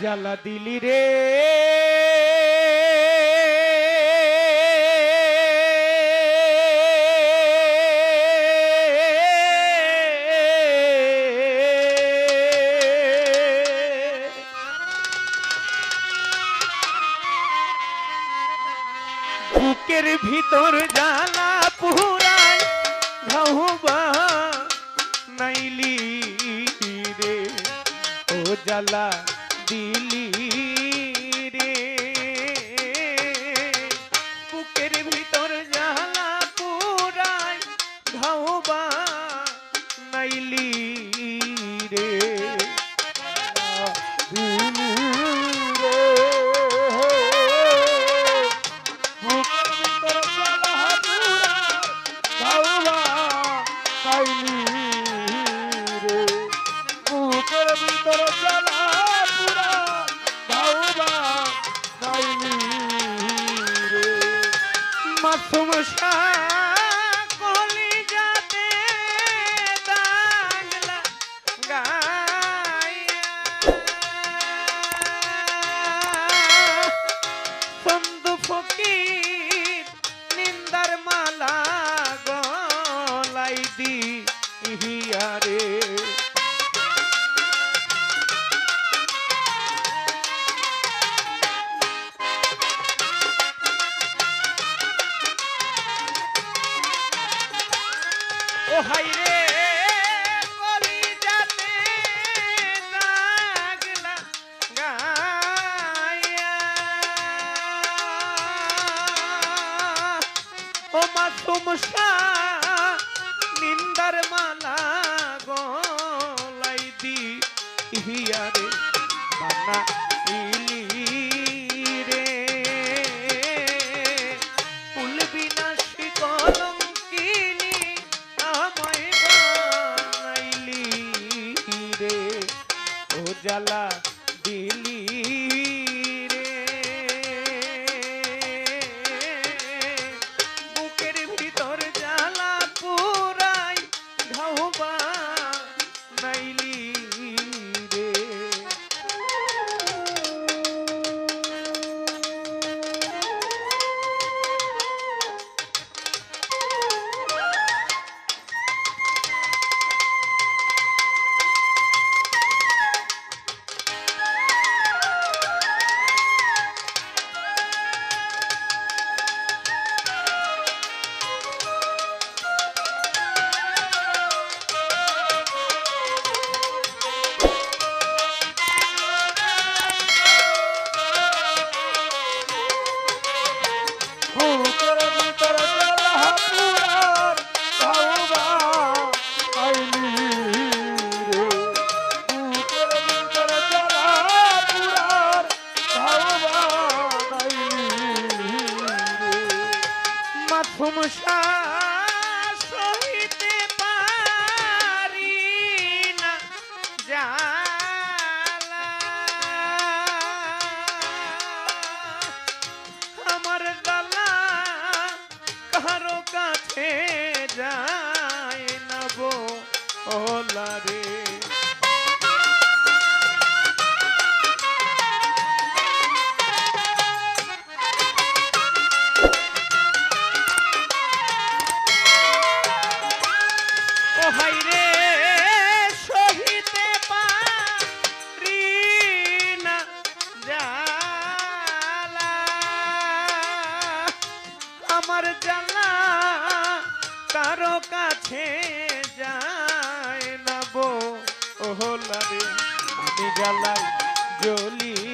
জালা দিলি রে। বুকের ভিতর জালা পুরাই নাইলি রে। ও জালা দিলি হাইরে কলি যাতে লাগলা গায়া ও মাসুম শাহ নিন্দার মালা গলাই দি হিয়ারে বানা হুমসা সহিতে পারি না জালা আমার গলা কারও কাছে যায় না বো ওলা রে। জ্বালায় জ্বলি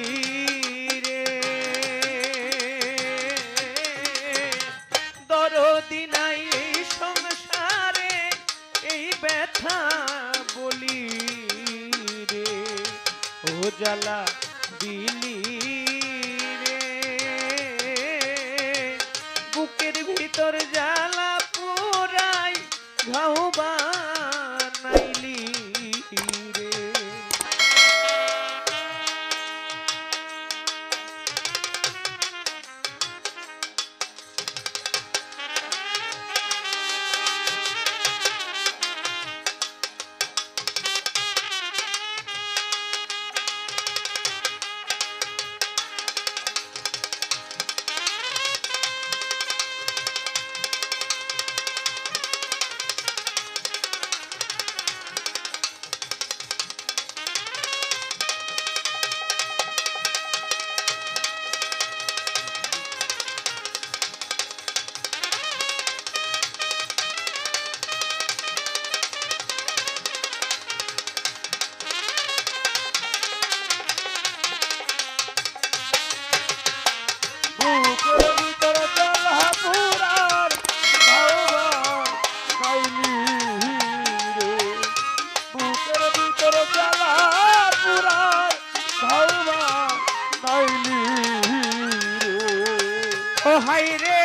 ও হাই রে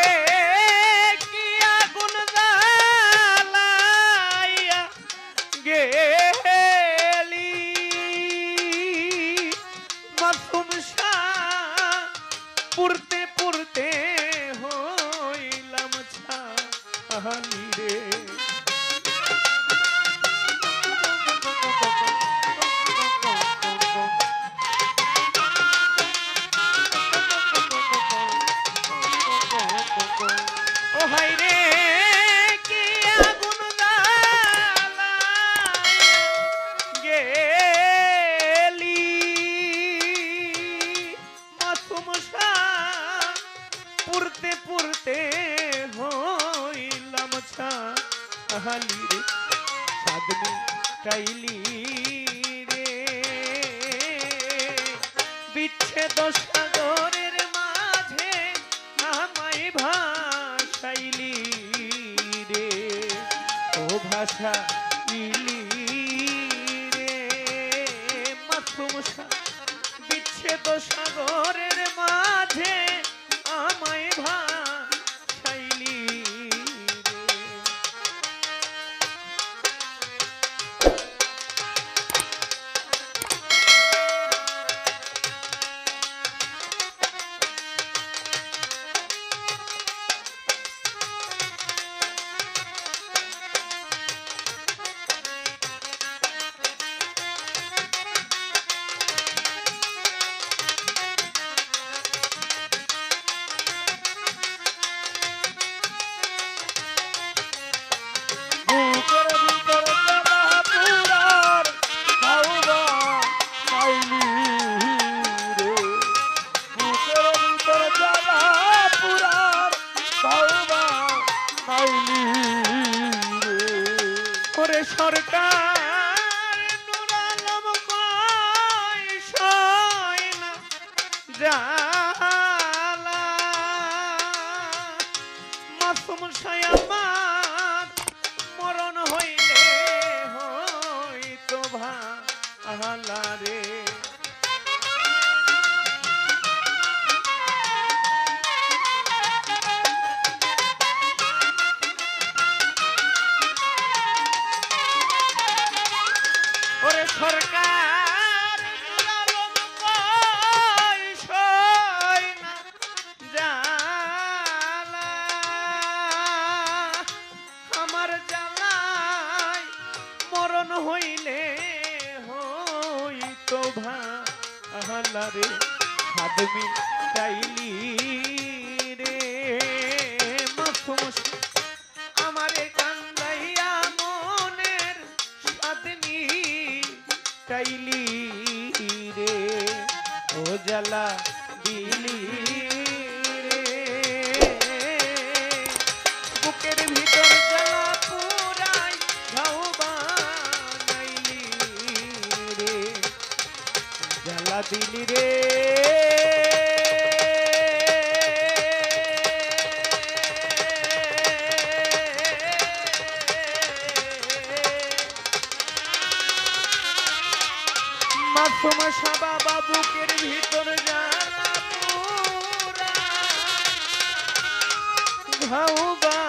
কি আগুন জ্বালাইয়া গেলি? মাসুম শাহ পুরতে পুরতে হইলাম ছাহালি রে। সাগর বেলা রে হাত মিটাইলি রে। মাফ দিলি রে। মাসুম সাবা বাবুকের ভিতর জানা ঘাউ গা